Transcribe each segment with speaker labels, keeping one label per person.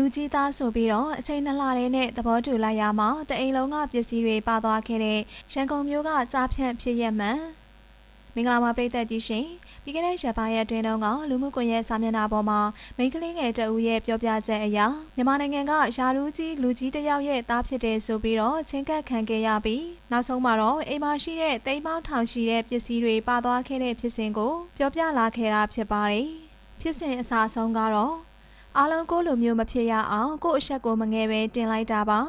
Speaker 1: လူကြီးသားဆိုပြီးတော့အချိန်နှစ်လတည်းနဲ့သဘောတူလိုက်ရမှာတအိမ်လုံးကပစ္စည်းတွေပါသွားခဲ့တဲ့ရန်ကုန်မြို့ကကြားဖြန့်ဖြစ်ရက်မှန်မင်္ဂလာပါပရိသတ်ကြီးရှင်ပြီးခဲ့တဲ့ရက်ပိုင်းရဲ့အတွင်းတုန်းကလူမှုကွန်ရက်စာမျက်နှာပေါ်မှာမိန်းကလေးငယ်တအူရဲ့ပြောပြချက်အရမြန်မာနိုင်ငံကယာလူကြီးလူကြီးတစ်ယောက်ရဲ့သားဖြစ်တယ်ဆိုပြီးတော့ချင်းကပ်ခံခဲ့ရပြီးနောက်ဆုံးမှာတော့အိမ်မှာရှိတဲ့တိမ်ပေါင်းထောင်ရှိတဲ့ပစ္စည်းတွေပါသွားခဲ့တဲ့ဖြစ်စဉ်ကိုပြောပြလာခဲ့တာဖြစ်ပါတယ်ဖြစ်စဉ်အစားဆုံးကတော့ အားလုံးကိုယ်လိုမျိုးမဖြစ်ရအောင်ကိုယ့်အဆက်ကိုမငယ်ပဲတင်လိုက်တာပါ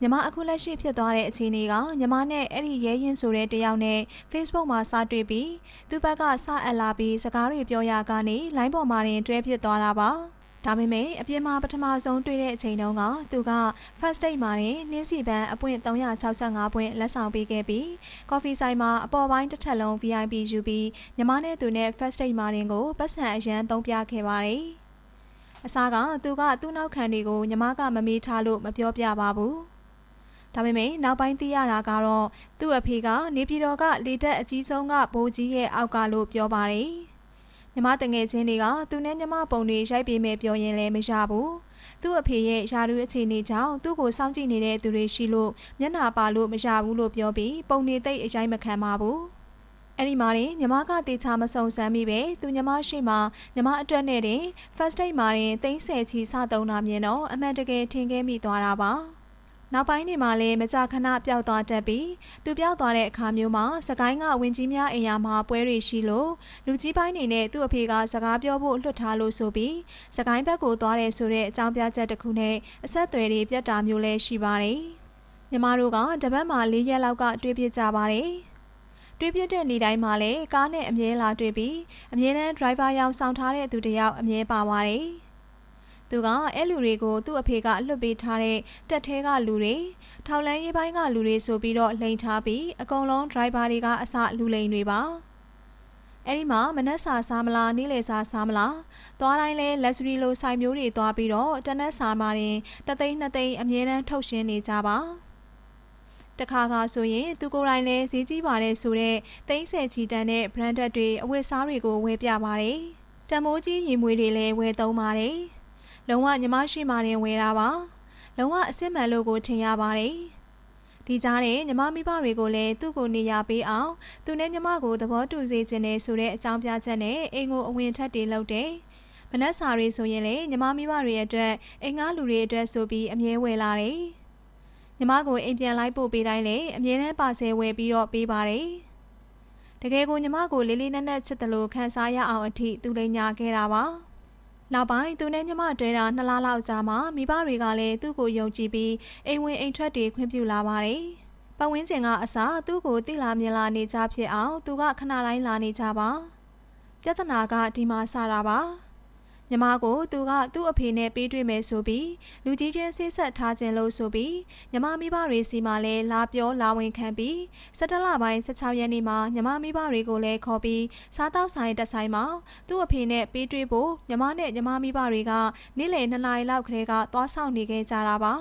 Speaker 1: ညီမအခုလက်ရှိဖြစ်သွားတဲ့အခြေအနေကညီမနဲ့အဲ့ဒီရဲရင်ဆိုတဲ့တယောက်နဲ့ Facebook မှာစတွေ့ပြီးသူ့ဘက်ကစအပ်လာပြီးစကားတွေပြောရကနေ line ပေါ်မှာတင်တွဲဖြစ်သွားတာပါဒါပေမဲ့အပြင်မှာပထမဆုံးတွေ့တဲ့အချိန်တုန်းကသူက first date မှာနေနှင်းစီပန်းအပွင့်365ပွင့်လက်ဆောင်ပေးခဲ့ပြီး coffee ဆိုင်မှာအပေါ်ပိုင်းတစ်ထပ်လုံး VIP ယူပြီးညီမနဲ့သူနဲ့ first date မှာတင်ကိုပတ်စံအရန်သုံးပြခဲ့ပါတယ် အစားကသူကသူ့နောက်ခံတွေကိုညီမကမမေးထားလို့မပြောပြပါဘူး။ဒါပေမဲ့နောက်ပိုင်းသိရတာကတော့သူ့အဖေကနေပြည်တော်ကလေတက်အကြီးဆုံးကဘိုးကြီးရဲ့အောက်ကလို့ပြောပါတယ်။ညီမတငယ်ချင်းတွေကသူနဲ့ညီမပုံတွေရိုက်ပေးမယ်ပြောရင်လည်းမရဘူး။သူ့အဖေရဲ့ယာရုအခြေအနေကြောင့်သူ့ကိုစောင့်ကြည့်နေတဲ့သူတွေရှိလို့မျက်နှာပါလို့မရဘူးလို့ပြောပြီးပုံနေသိပ်အရင်မခံပါဘူး။ အဲ့ဒီမှာတင်ညီမကတေချာမစုံစမ်းမိပဲသူညီမရှိမှညီမအတွက်နဲ့တင် first date မှာတင်သိန်းဆယ်ချီစသုံးတာမြင်တော့အမှန်တကယ်ထင်ခဲ့မိသွားတာပါနောက်ပိုင်းနေမှာလည်းမကြာခဏပျောက်သွားတတ်ပြီးသူပျောက်သွားတဲ့အခါမျိုးမှာစကိုင်းကဝင်ကြီးများအိမ်ယာမှာပွဲတွေရှိလို့လူကြီးပိုင်းနေနဲ့သူ့အဖေကစကားပြောဖို့လွှတ်ထားလို့ဆိုပြီးစကိုင်းဘက်ကိုသွားတယ်ဆိုတဲ့အကြောင်းပြချက်တစ်ခုနဲ့အဆက်အသွယ်တွေပြတ်တာမျိုးလည်းရှိပါတယ်ညီမတို့ကတပတ်မှာ၄ရက်လောက်ကတွေ့ပြကြပါတယ် တွေ့ပြတဲ့နေ့တိုင်းမှာလည်းကားနဲ့အမြဲလာတွေ့ပြီးအမြဲတမ်း driver ရောက်ဆောင်ထားတဲ့သူတစ်ယောက်အမြဲပါပါတယ်။သူကအဲ့လူတွေကိုသူ့အဖေကအလွတ်ပေးထားတဲ့တက်သေးကလူတွေထောက်လန်းရေးပိုင်းကလူတွေဆိုပြီးတော့လိန်ထားပြီးအကုန်လုံး driver တွေကအစလူလိန်တွေပါ။အဲ့ဒီမှာမနက်စာစားမလားနေ့လယ်စာစားမလားသွားတိုင်းလဲ luxury လိုဆိုင်မျိုးတွေသွားပြီးတော့တနက်စာမှာတင်တသိန်းနှစ်သိန်းအမြဲတမ်းထုတ်ရှင်းနေကြပါ။ တခါခါဆိုရင်သူကိုယ်တိုင်လည်းဈေးကြီးပါတယ်ဆိုတဲ့သိန်းဆယ်ချီတန်တဲ့ branded တွေအဝတ်စားတွေကိုဝယ်ပြပါတယ်။တမိုးကြီးရင်မွေးတွေလည်းဝယ်သုံးပါတယ်။လုံးဝညီမရှိမှရင်ဝယ်တာပါ။လုံးဝအစ်စ်မှန်လို့ကိုထင်ရပါတယ်။ဒီကြားတဲ့ညီမမိဘတွေကိုလည်းသူ့ကိုနေရာပေးအောင်သူနဲ့ညီမကိုသဘောတူစေခြင်းနဲ့ဆိုတဲ့အကြောင်းပြချက်နဲ့အိမ်ကိုအဝင်ထက်တွေလုပ်တယ်။မနက်စာတွေဆိုရင်လည်းညီမမိဘတွေအတွက်အိမ်ငါလူတွေအတွက်ဆိုပြီးအမြဲဝယ်လာတယ်။ ညီမကိုအိမ်ပြန်လိုက်ပို့ပေးတိုင်းလည်းအမြဲတမ်းပါဆယ်ဝယ်ပြီးတော့ပေးပါတယ်။တကယ်ကိုညီမကိုလေးလေးနက်နက်ချစ်တယ်လို့ခံစားရအောင်အထိသူလိန်ညာခဲ့တာပါ။နောက်ပိုင်းသူနဲ့ညီမတွေ့တာနှစ်လလောက်ကြာမှမိဘတွေကလည်းသူ့ကိုယုံကြည်ပြီးအိမ်ဝင်အိမ်ထွက်တွေခွင့်ပြုလာပါတယ်။ပတ်ဝန်းကျင်ကအစားသူ့ကိုတိလာမြင်လာနေကြဖြစ်အောင်သူကခဏတိုင်းလာနေကြပါ။ပြဿနာကဒီမှာစတာပါ။ ညီမကိုသူကသူ့အဖေနဲ့ပေးတွေ့မယ်ဆိုပြီးလူကြီးချင်းဆေးဆက်ထားခြင်းလို့ဆိုပြီးညီမမိဘတွေစီမှာလည်းလာပြောလာဝင်ခံပြီး17လပိုင်း16ရက်နေ့မှာညီမမိဘတွေကိုလည်းခေါ်ပြီးစားတောက်ဆိုင်တက်ဆိုင်မှာသူ့အဖေနဲ့ပေးတွေ့ဖို့ညီမနဲ့ညီမမိဘတွေကနေ့လယ်2နာရီလောက်ခရဲကသွားဆောင်နေခဲ့ကြတာပါ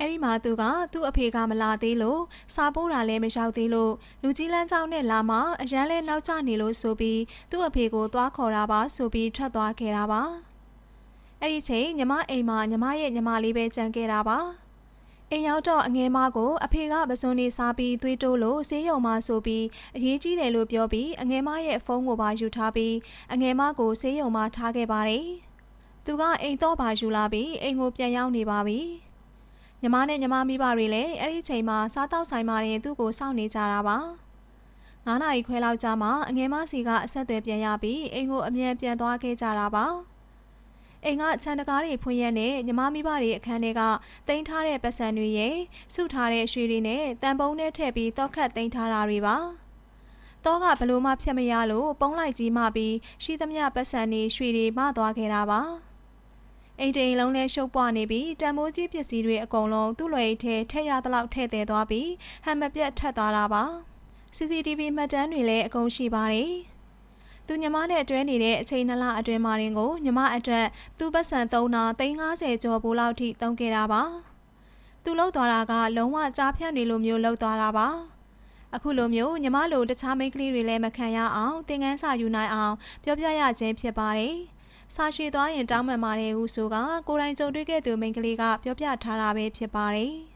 Speaker 1: အဲ့ဒီမှာသူကသူ့အဖေကမလာသေးလို့စားပိုးတာလည်းမရောက်သေးလို့လူကြီးလန်းကြောင်းနဲ့လာမှအရန်လဲနောက်ကျနေလို့ဆိုပြီးသူ့အဖေကိုသွားခေါ်တာပါဆိုပြီးထွက်သွားခဲ့တာပါအဲ့ဒီချိန်ညီမအိမ်မှာညီမရဲ့ညီမလေးပဲကြံခဲ့တာပါအိမ်ရောက်တော့အငယ်မကိုအဖေကပစွန်နေစားပြီးသွေးတိုးလို့ဆေးရုံမှာဆိုပြီးအရေးကြီးတယ်လို့ပြောပြီးအငယ်မရဲ့ဖုန်းကိုပါယူထားပြီးအငယ်မကိုဆေးရုံမှာထားခဲ့ပါတယ်သူကအိမ်တော့ပါယူလာပြီးအိမ်ကိုပြန်ရောက်နေပါပြီ။ ညီမနဲ့ညီမမိဘတွေလည်းအဲ့ဒီချိန်မှာစားတောက်ဆိုင်မှာရင်သူ့ကိုစောင့်နေကြတာပါ။9နာရီခွဲလောက်ကြာမှအငယ်မစီကအဆက်အသွယ်ပြန်ရပြီးအိမ်ကိုအမြန်ပြန်သွားခဲ့ကြတာပါ။အိမ်ကခြံတကားတွေဖွင့်ရက်နဲ့ညီမမိဘတွေအခန်းထဲကတင်ထားတဲ့ပတ်စံတွေရဲ့စုထားတဲ့ရွှေတွေနဲ့တန်ပုံးနဲ့ထည့်ပြီးတောက်ခတ်တင်ထားတာတွေပါ။တော့ကဘလို့မှဖြတ်မရလို့ပုံးလိုက်ကြီးမှပြီးရှိသမျှပတ်စံတွေရွှေတွေမသွားခဲ့တာပါ။ အိမ်တိန်လုံးလဲရှုပ်ပွားနေပြီးတံမိုးကြီးပစ္စည်းတွေအကုန်လုံးသူ့လွယ်ထဲထည့်ရသလောက်ထည့်သေးသွားပြီးဟန်မပြတ်ထက်သွားတာပါ CCTV မှတ်တမ်းတွေလည်းအကုန်ရှိပါတယ်သူညီမနဲ့တွဲနေတဲ့အချိန်နှစ်လအတွင်းမှာရင်ကိုညီမအတွက်သူ့ပတ်စံသုံးတာ350ကျော်ပိုလောက်ထိတုံးခဲ့တာပါသူလှုပ်သွားတာကလုံးဝကြားဖြတ်နေလိုမျိုးလှုပ်သွားတာပါအခုလိုမျိုးညီမလိုတခြားမိန်းကလေးတွေလည်းမခံရအောင်သင်ခန်းစာယူနိုင်အောင်ပြောပြရခြင်းဖြစ်ပါတယ်။ စာရှိသွားရင်တောင်းပန်ပါတယ်ဟုဆိုကကိုယ်တိုင်ကြုံတွေ့ခဲ့သူမိန်းကလေးကပြောပြထားတာပဲဖြစ်ပါတယ်။